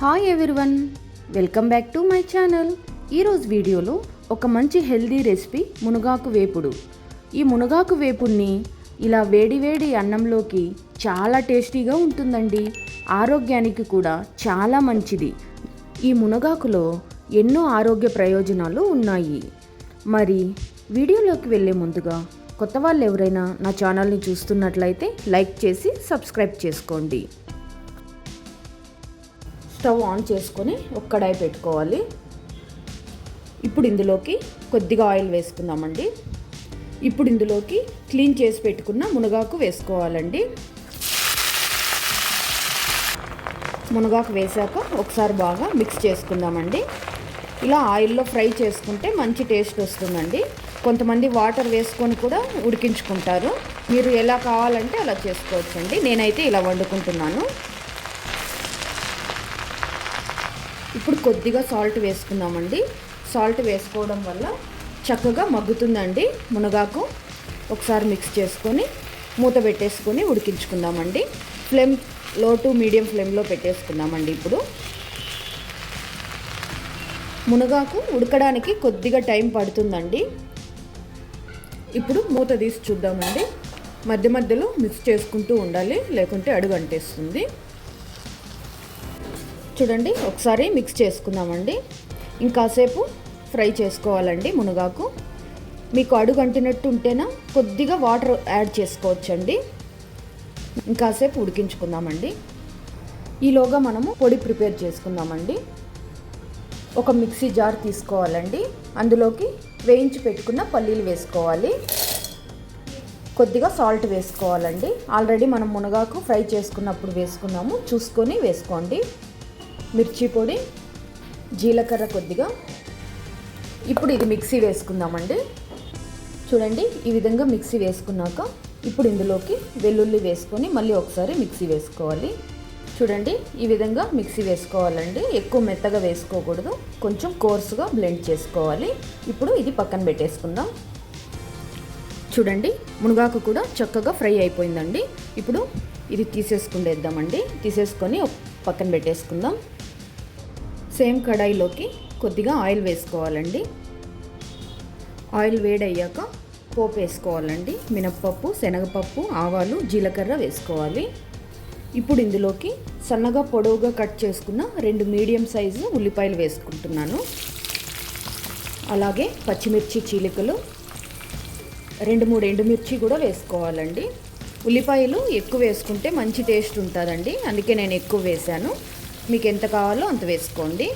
Hi everyone welcome back to my channel ఈరోజు వీడియోలో ఒక మంచి హెల్దీ రెసిపీ మునగాకు వేపుడు. ఈ మునగాకు వేపుడిని ఇలా వేడివేడి అన్నంలోకి చాలా టేస్టీగా ఉంటుందండి. ఆరోగ్యానికి కూడా చాలా మంచిది. ఈ మునగాకులో ఎన్నో ఆరోగ్య ప్రయోజనాలు ఉన్నాయి. మరి వీడియోలోకి వెళ్ళే ముందుగా కొత్త వాళ్ళు ఎవరైనా నా ఛానల్ని చూస్తున్నట్లయితే లైక్ చేసి సబ్స్క్రైబ్ చేసుకోండి. స్టవ్ ఆన్ చేసుకొని ఒక్కడాయి పెట్టుకోవాలి. ఇప్పుడు ఇందులోకి కొద్దిగా ఆయిల్ వేసుకుందామండి. ఇప్పుడు ఇందులోకి క్లీన్ చేసి పెట్టుకున్న మునగాకు వేసుకోవాలండి. మునగాకు వేసాక ఒకసారి బాగా మిక్స్ చేసుకుందామండి. ఇలా ఆయిల్లో ఫ్రై చేసుకుంటే మంచి టేస్ట్ వస్తుందండి. కొంతమంది వాటర్ వేసుకొని కూడా ఉడికించుకుంటారు. మీరు ఎలా కావాలంటే అలా చేసుకోవచ్చండి. నేనైతే ఇలా వండుకుంటున్నాను. ఇప్పుడు కొద్దిగా సాల్ట్ వేసుకుందామండి. సాల్ట్ వేసుకోవడం వల్ల చక్కగా మగ్గుతుందండి మునగాకు. ఒకసారి మిక్స్ చేసుకొని మూత పెట్టేసుకొని ఉడికించుకుందామండి. ఫ్లేమ్లో టు మీడియం ఫ్లేమ్లో పెట్టేసుకుందామండి ఇప్పుడు. మునగాకు ఉడకడానికి కొద్దిగా టైం పడుతుందండి. ఇప్పుడు మూత తీసి చూద్దామండి. మధ్య మధ్యలో మిక్స్ చేసుకుంటూ ఉండాలి లేకుంటే అడుగు అంటేస్తుంది చూడండి ఒకసారి మిక్స్ చేసుకుందామండి. ఇంకాసేపు ఫ్రై చేసుకోవాలండి మునగాకు. మీకు అడుగు అంటినట్టు ఉంటేనా కొద్దిగా వాటర్ యాడ్ చేసుకోవచ్చండి. ఇంకాసేపు ఉడికించుకుందామండి. ఈలోగా మనము పొడి ప్రిపేర్ చేసుకుందామండి. ఒక మిక్సీ జార్ తీసుకోవాలండి. అందులోకి వేయించి పెట్టుకున్న పల్లీలు వేసుకోవాలి. కొద్దిగా సాల్ట్ వేసుకోవాలండి. ఆల్రెడీ మనం మునగాకు ఫ్రై చేసుకున్నప్పుడు వేసుకున్నాము. చూసుకొని వేసుకోండి. మిర్చి పొడి జీలకర్ర కొద్దిగా. ఇప్పుడు ఇది మిక్సీ వేసుకుందామండి. చూడండి ఈ విధంగా మిక్సీ వేసుకున్నాక ఇప్పుడు ఇందులోకి వెల్లుల్లి వేసుకొని మళ్ళీ ఒకసారి మిక్సీ వేసుకోవాలి. చూడండి ఈ విధంగా మిక్సీ వేసుకోవాలండి. ఎక్కువ మెత్తగా వేసుకోకూడదు. కొంచెం కోర్సుగా బ్లెండ్ చేసుకోవాలి. ఇప్పుడు ఇది పక్కన పెట్టేసుకుందాం. చూడండి మునగాకు కూడా చక్కగా ఫ్రై అయిపోయిందండి. ఇప్పుడు ఇది తీసేసుకుండేద్దామండి. తీసేసుకొని పక్కన పెట్టేసుకుందాం. సేమ్ కడాయిలోకి కొద్దిగా ఆయిల్ వేసుకోవాలండి. ఆయిల్ వేడయ్యాక పోపు వేసుకోవాలండి. మినప్పప్పు శనగపప్పు ఆవాలు జీలకర్ర వేసుకోవాలి. ఇప్పుడు ఇందులోకి సన్నగా పొడవుగా కట్ చేసుకున్న రెండు మీడియం సైజు ఉల్లిపాయలు వేసుకుంటున్నాను. అలాగే పచ్చిమిర్చి చీలికలు రెండు మూడు ఎండుమిర్చి కూడా వేసుకోవాలండి. ఉల్లిపాయలు ఎక్కువ వేసుకుంటే మంచి టేస్ట్ ఉంటుందండి. అందుకే నేను ఎక్కువ వేశాను. మీకు ఎంత కావాలో అంత వేసుకోండి.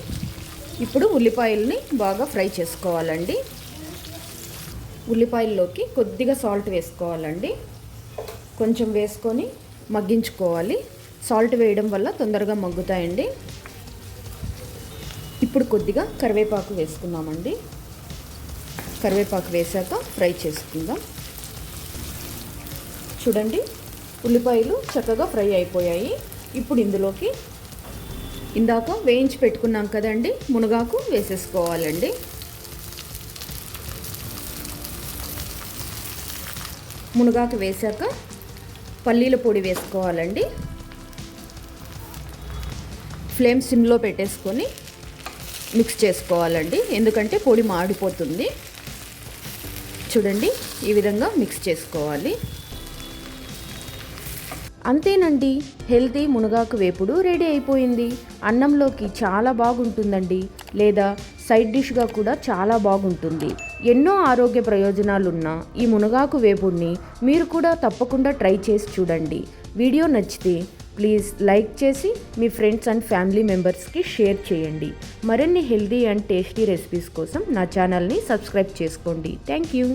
ఇప్పుడు ఉల్లిపాయలని బాగా ఫ్రై చేసుకోవాలండి. ఉల్లిపాయల్లోకి కొద్దిగా సాల్ట్ వేసుకోవాలండి. కొంచెం వేసుకొని మగ్గించుకోవాలి. సాల్ట్ వేయడం వల్ల తొందరగా మగ్గుతాయండి. ఇప్పుడు కొద్దిగా కరివేపాకు వేసుకుందామండి. కరివేపాకు వేశాక ఫ్రై చేసుకుందాం. చూడండి ఉల్లిపాయలు చక్కగా ఫ్రై అయిపోయాయి. ఇప్పుడు ఇందులోకి ఇందాక వేయించి పెట్టుకున్నాం కదండి మునగాకు వేసేసుకోవాలండి. మునగాకు వేసాక పల్లీల పొడి వేసుకోవాలండి. ఫ్లేమ్ సిమ్లో పెట్టేసుకొని మిక్స్ చేసుకోవాలండి ఎందుకంటే పొడి మాడిపోతుంది. చూడండి ఈ విధంగా మిక్స్ చేసుకోవాలి. అంతేనండి హెల్తీ మునగాకు వేపుడు రెడీ అయిపోయింది. అన్నంలోకి చాలా బాగుంటుందండి లేదా సైడ్ డిష్గా కూడా చాలా బాగుంటుంది. ఎన్నో ఆరోగ్య ప్రయోజనాలున్న ఈ మునగాకు వేపుడిని మీరు కూడా తప్పకుండా ట్రై చేసి చూడండి. వీడియో నచ్చితే ప్లీజ్ లైక్ చేసి మీ ఫ్రెండ్స్ అండ్ ఫ్యామిలీ మెంబర్స్కి షేర్ చేయండి. మరిన్ని హెల్తీ అండ్ టేస్టీ రెసిపీస్ కోసం నా ఛానల్ని సబ్స్క్రైబ్ చేసుకోండి. Thank you.